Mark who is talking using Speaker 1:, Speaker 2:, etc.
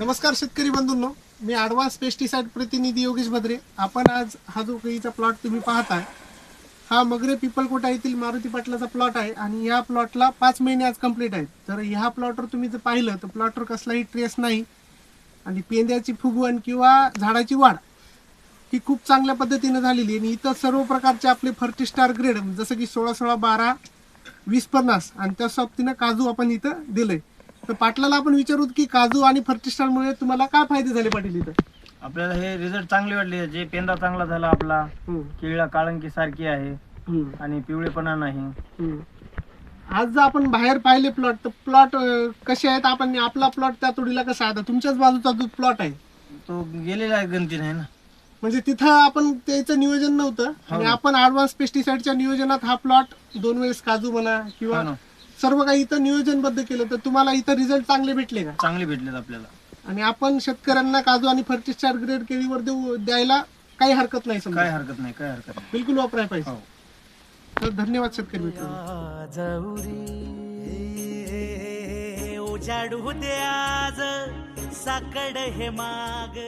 Speaker 1: नमस्कार शेतकरी बंधूंनो. मी advance pesticide प्रतिनिधी योगेश भद्रे. आपण आज हा जो केळीचा प्लॉट तुम्ही पाहताय हा मगरे पिपलकोटा येथील मारुती पाटलाचा प्लॉट आहे आणि या प्लॉटला पाच महिने आज कंप्लीट आहेत. तर ह्या प्लॉटवर तुम्ही जर पाहिलं तर प्लॉटवर कसलाही ट्रेस नाही. आणि पेंद्याची फुगवण किंवा झाडाची वाढ ही खूप चांगल्या पद्धतीने झालेली आहे. आणि इतर सर्व प्रकारचे आपले फर्टी स्टार ग्रेड जसं की सोळा सोळा बारा वीस पन्नास आणि त्या सोबतीनं काजू आपण इथं दिलंय. तर पाटलाला आपण विचारू की काजू आणि फर्टिस्टारमुळे तुम्हाला काय फायदे झाले पाटील इथं?
Speaker 2: आपल्याला हे रिझल्ट चांगले वाटले. जे पेंदा चांगला झाला आपला
Speaker 1: हम्म,
Speaker 2: केळीला काळंकी सारखी आहे
Speaker 1: हम्म,
Speaker 2: आणि पिवळेपणा नाही.
Speaker 1: हम्म. आज जर आपण बाहेर पाहिले प्लॉट तर प्लॉट कसे आहेत? आपण आपला प्लॉट त्या तोडीला कसा आहे? आता तुमच्याच बाजूचा जो प्लॉट आहे.
Speaker 2: तो गेलेला आहे गणतीने आहे ना?
Speaker 1: म्हणजे तिथं आपण त्याचं नियोजन नव्हतं. आणि
Speaker 2: हो.
Speaker 1: आपण ऍडव्हान्स पेस्टिसाइडच्या नियोजनात हा प्लॉट दोन वेळेस काजू म्हणा किंवा
Speaker 2: हो ना.
Speaker 1: सर्व काही इथं नियोजनबद्ध केलं तर तुम्हाला इथं रिझल्ट चांगले भेटले का?
Speaker 2: चांगले भेटलेत आपल्याला.
Speaker 1: आणि आपण शेतकऱ्यांना काजू आणि फर्टिस्टार ग्रेड केळीवर देऊ द्यायला काही हरकत नाही समजा.
Speaker 2: काय हरकत नाही काय हरकत नाही.
Speaker 1: बिलकुल वापरायला पाहिजे.
Speaker 2: हो.
Speaker 1: तर धन्यवाद शेतकरी मित्रांनो.
Speaker 3: उजाडू दे आज. साकड हे माग.